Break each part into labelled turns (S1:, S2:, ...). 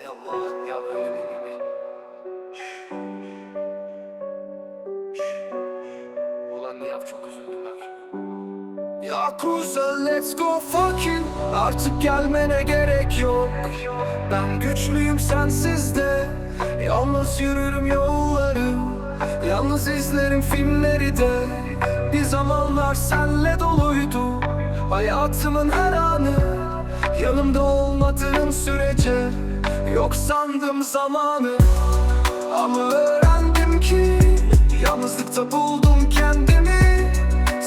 S1: Hay Allah ya bir gibi. Ulan Nihat çok üzüldüm ben. Let's go fucking. Artık gelmene gerek yok. Ben güçlüyüm sensiz de. Yalnız yürürüm yolları. Yalnız izlerim filmleri de. Bir zamanlar senle doluydu. Hayatımın her anı. Yanımda olmadığın sürece Yok sandım zamanı Ama öğrendim ki Yalnızlıkta buldum kendimi.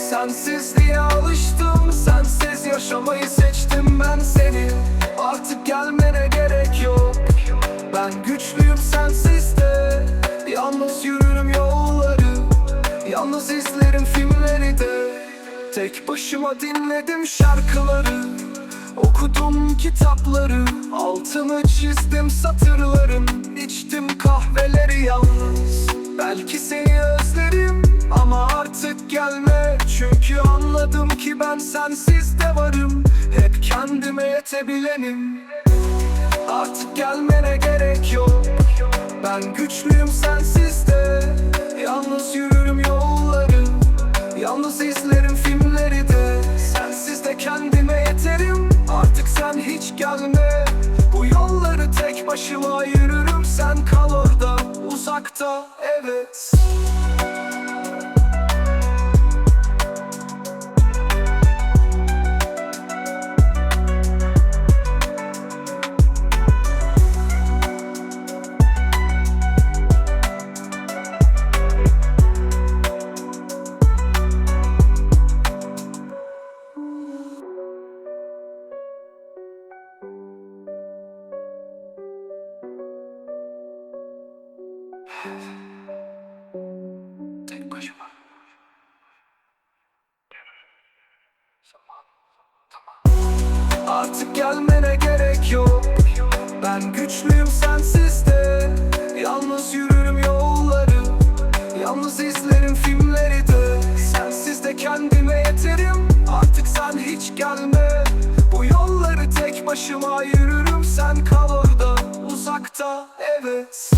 S1: Sensizliğe alıştım Sensiz yaşamayı seçtim ben seni. Artık gelmene gerek yok. Ben güçlüyüm sensiz de Yalnız yürürüm yolları. Yalnız izlerim filmleri de. Tek başıma dinledim şarkıları Okudum kitapları Altını çizdim satırların İçtim kahveleri yalnız. Belki seni özlerim Ama artık gelme. Çünkü anladım ki ben sensiz de varım. Hep kendime yetebilenim Artık gelmene gerek yok. Ben güçlüyüm sensiz de. Yalnız yürürüm yolları. Yalnız izlerim filmleri de. Sensiz de Artık sen hiç gelme. Bu yolları tek başıma yürürüm. Sen kal orada uzakta evet Artık gelmene gerek yok. Ben güçlüyüm sensiz de Yalnız yürürüm yolları. Yalnız izlerim filmleri de. Sensiz de kendime yeterim. Artık sen hiç gelme. Bu yolları tek başıma yürürüm. Sen kal orada uzakta evet